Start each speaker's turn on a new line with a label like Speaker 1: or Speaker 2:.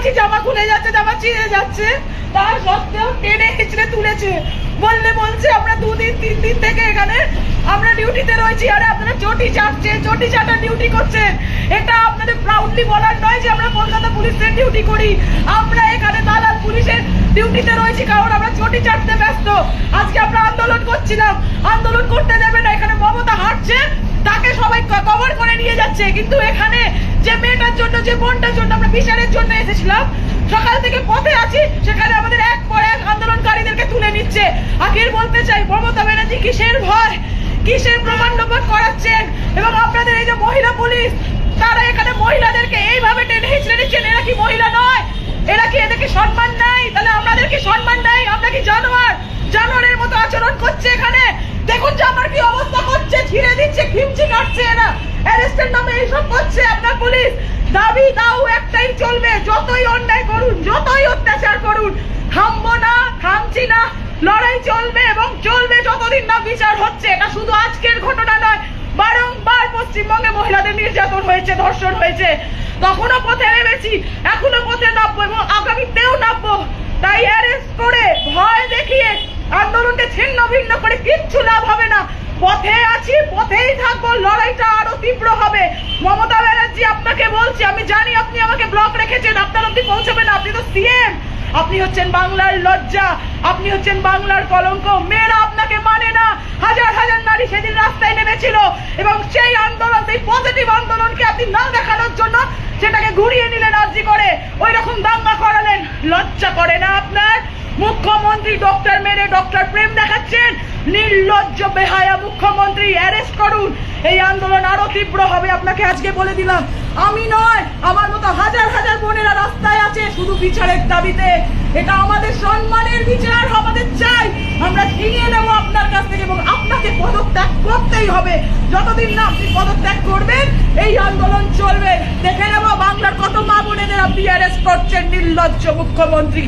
Speaker 1: বলছি, জামা খুলে যাচ্ছে, জামা ছিঁড়ে যাচ্ছে। তার সত্ত্বেও টেনে হিচড়ে তুলেছে। বললে বলছে, আমরা দুদিন, তিন দিন থেকে এখানে আমরা ডিউটিতে রয়েছি। আরে আপনারা চটি চাটছে চটি চাটার ডিউটি করছেন। এটা আপনাদের প্রাউডলি বলার নয় যে আমরা কলকাতা পুলিশের ডিউটি করি। আমরা এখানে দালাল পুলিশের ডিউটিতে রয়েছি, কারণ আমরা চটি চাটতে ব্যস্ত। আজকে আমরা আন্দোলন করছিলাম। আন্দোলন করতে দেবে না, এখানে মমতা হাঁটছে, তাকে সবাই কভার করে নিয়ে যাচ্ছে। কিন্তু এখানে যে মেয়েটার জন্য, যে বোনটার জন্য আমরা জন্য এসেছিলাম। সকাল থেকে পথে আছি, সেখানে আমাদের এক পর এক আন্দোলনকারীদেরকে তুলে নিচ্ছে। আখির বলতে চাই, মমতা ব্যানার্জি কিসের ভয়? কিসের প্রমাণ লোপাট করাচ্ছেন? এবং আপনাদের এই যে মহিলা পুলিশ, তারা এখানে মহিলাদেরকে এইভাবে টেনে হিচড়ে নিচ্ছেন? এরা কি মহিলা নয়? এরা কি এদেরকে সম্মান নাই? তাহলে আমাদের কি সম্মান নাই? আমরা কি জানোয়ার? জানোয়ারের মতো আচরণ করছে এখানে? দেখুন যে আমার কি অবস্থা করছে, ছিঁড়ে দিচ্ছে, খিমচি কাটছে এরা। অ্যারেস্টের নামে এইসব করছে আপনার পুলিশ। দাবি দাও একটাই চলবে, যতই অন্যায় করুন, যতই অত্যাচার করুন, থামবো না, থামছি না, লড়াই চলবে এবং চলবে যতদিন না বিচার হচ্ছে। এটা শুধু আজকের ঘটনা নয়, বারংবার পশ্চিমবঙ্গে মহিলাদের নির্যাতন হয়েছে, ধর্ষণ হয়েছে। তখনও পথে নেমেছি, এখনও পথে নামবো এবং আগামীতেও নামবো। তাই অ্যারেস্ট করে, ভয় দেখিয়ে আন্দোলনকে ছিন্ন ভিন্ন করে কিচ্ছু লাভ হবে না। পথে আছি, পথেই থাকব, লড়াইটা আরও তীব্র হবে। মমতা বলছি, আমি জানি আপনি আমাকে ব্লক রেখেছেন, আপনার অব্দি পৌঁছবে না। আপনি তো সিএম আপনি হচ্ছেন বাংলার লজ্জা। আপনি হচ্ছেন বাংলার কলঙ্ক। মেয়েরা আপনাকে মানে না। হাজার হাজার নারী সেদিন রাস্তায় নেমেছিল। এবং সেই আন্দোলন, সেই পজিটিভ আন্দোলনকে আপনি না দেখানোর জন্য সেটাকে ঘুরিয়ে নিলেন আর্জি করে। ওই রকম দাঙ্গা করালেন। লজ্জা করে না আপনার? মুখ্যমন্ত্রী ডক্টর মেরে ডক্টর প্রেম দেখাচ্ছেন? নির্লজ্জ, বেহায়া মুখ্যমন্ত্রী অ্যারেস্ট করুন। এই আন্দোলন আরও তীব্র হবে, আপনাকে আজকে বলে দিলাম। আমি নয়, আমার মতো হাজার হাজার বোনেরা রাস্তায় আছে, শুধু বিচারের দাবিতে। এটা আমাদের সম্মানের বিচার, আমাদের চাই। আমরা ছিনিয়ে নেব আপনার কাছ থেকে এবং আপনাকে পদত্যাগ করতেই হবে। যতদিন না আপনি পদত্যাগ করবেন, এই আন্দোলন চলবে। দেখে নেব বাংলার কত মা বোনেদের আপনি অ্যারেস্ট করছেন নির্লজ্জ মুখ্যমন্ত্রী।